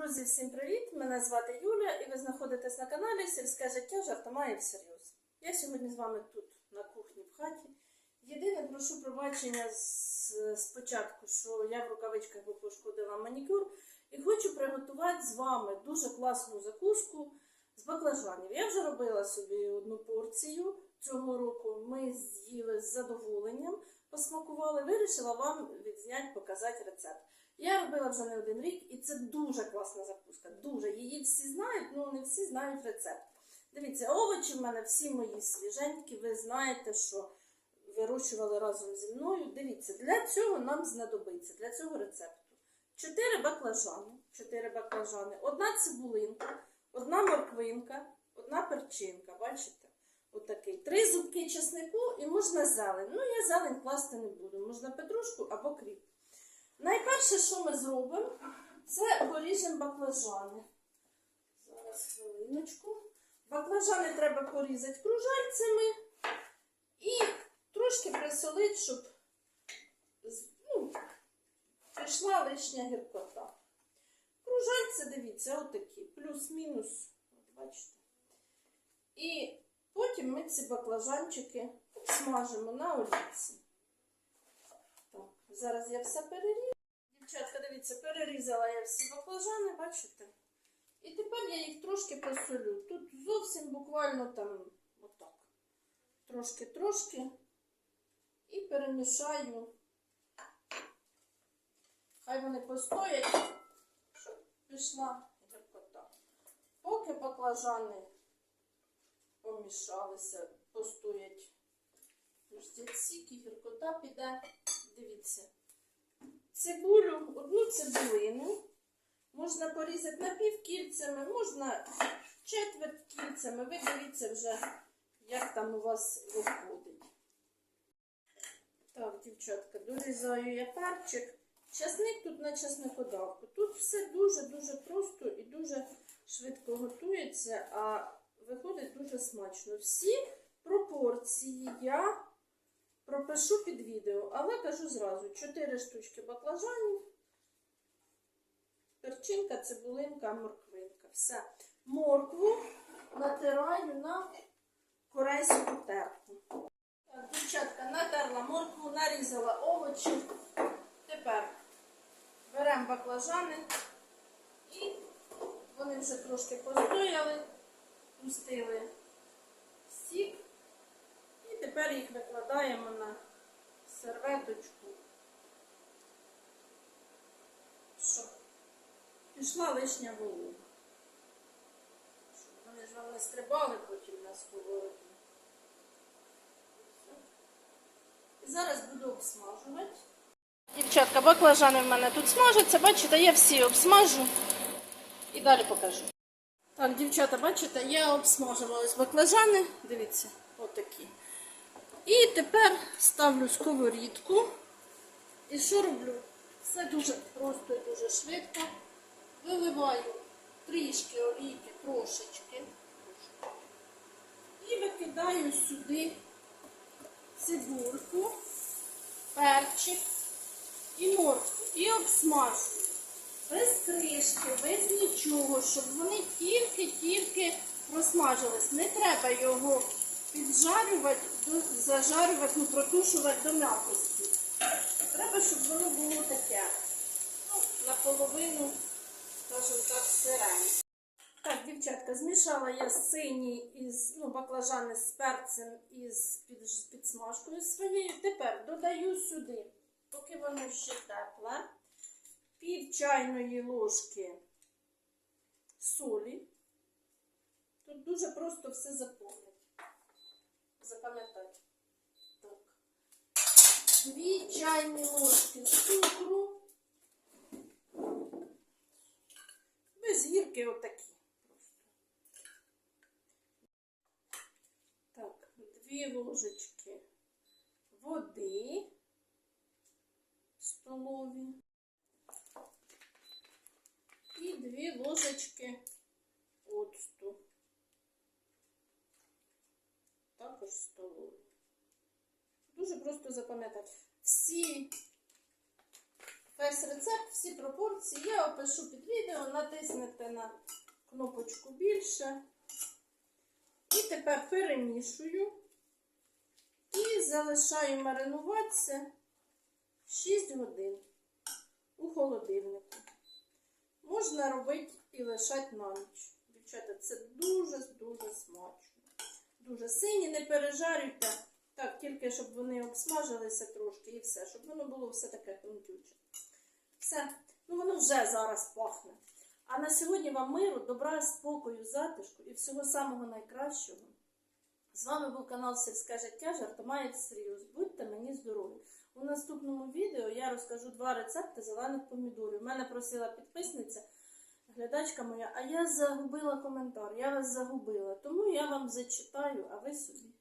Друзі, всім привіт! Мене звати Юля і ви знаходитесь на каналі Сільське життя жартома і всерйоз. Я сьогодні з вами тут на кухні в хаті. Єдине прошу пробачення спочатку, що я в рукавичках пошкодила манікюр і хочу приготувати з вами дуже класну закуску з баклажанів. Я вже робила собі одну порцію цього року. Ми з'їли з задоволенням, посмакували, вирішила вам відзняти, показати рецепт. Я робила вже не один рік, і це дуже класна закуска. Дуже. Її всі знають, але не всі знають рецепт. Дивіться, овочі в мене всі мої свіженькі. Ви знаєте, що вирощували разом зі мною. Дивіться, для цього нам знадобиться, для цього рецепту. 4 баклажани, 4 баклажани, одна цибулинка, одна морквинка, одна перчинка. Бачите? Отакий. Три зубки чеснику і можна зелень. Ну, я зелень класти не буду. Можна петрушку або кріп. Найперше, що ми зробимо, це поріжемо баклажани. Зараз хвилиночку. Баклажани треба порізати кружальцями і трошки присолити, щоб ну, прийшла лишня гіркота. Кружальці, дивіться, отакі, плюс-мінус, бачите. І потім ми ці баклажанчики обсмажимо на олівці. Так, зараз я все переріжу. Дівчатка, дивіться, перерізала я всі баклажани, бачите? І тепер я їх трошки посолю. Тут зовсім буквально там отак. Трошки-трошки. І перемішаю. Хай вони постоять, щоб пішла гіркота. Поки баклажани помішалися, постоять. Сік і гіркота піде. Дивіться. Цибулю, одну цибулину. Можна порізати напівкільцями, можна четверть кільцями. Ви дивіться вже, як там у вас виходить. Так, дівчатка, дорізаю я перчик. Часник тут на часникодавку. Тут все дуже-дуже просто і дуже швидко готується, а виходить дуже смачно. Всі пропорції я пропишу під відео, але кажу зразу: 4 штучки баклажанів, перчинка, цибулинка, морквинка. Все. Моркву натираю на корейську терку. Дівчатка, натерла моркву, нарізала овочі. Тепер беремо баклажани і вони вже трошки постояли, пустили сік. Тепер їх викладаємо на серветочку, щоб пішла лишня волога. Щоб вони ж вам не стрибали потім на сковороді. І зараз буду обсмажувати. Дівчатка, баклажани в мене тут смажаться, бачите, я всі обсмажу і далі покажу. Так, дівчата, бачите, я обсмажила ось баклажани. Дивіться, отакі. І тепер ставлю сковорідку. І що роблю? Все дуже просто і дуже швидко. Виливаю трішки олійки, трошечки. І викидаю сюди цибульку, перчик і моркву. І обсмажую. Без кришки, без нічого, щоб вони тільки-тільки просмажились. Не треба його піджарювати, зажарювати, ну, протушувати до м'якості. Треба, щоб воно було таке. Ну, наполовину, скажімо так, сиреньке. Так, дівчатка, змішала я синій із ну, баклажани з перцем і з під, підсмажкою своєю. Тепер додаю сюди, поки воно ще тепле, пів чайної ложки солі. Тут дуже просто все заповнити. Запам'ятати. Так. Дві чайні ложки цукру. Без гірки отакі. Так, дві ложечки води столові. І дві ложечки Також столові. Дуже просто запам'ятати. Всі Весь рецепт, всі пропорції я опишу під відео, натиснете на кнопочку більше. І тепер перемішую і залишаю маринуватися 6 годин у холодильнику. Можна робити і лишати на ніч. Дівчата, це дуже-дуже смачно. Дуже сині, не пережарюйте. Так, тільки щоб вони обсмажилися трошки і все, щоб воно було все таке тонкюче. Все. Ну воно вже зараз пахне. А на сьогодні вам миру, добра, спокою, затишку і всього самого найкращого. З вами був канал Сільське життя Жартомаєць Серйоз. Будьте мені здорові. У наступному відео я розкажу два рецепти зелених помідорів. Мене просила підписниця, глядачка моя, а я загубила коментар. Я вас загубила. Тому я вам зачитаю, а ви собі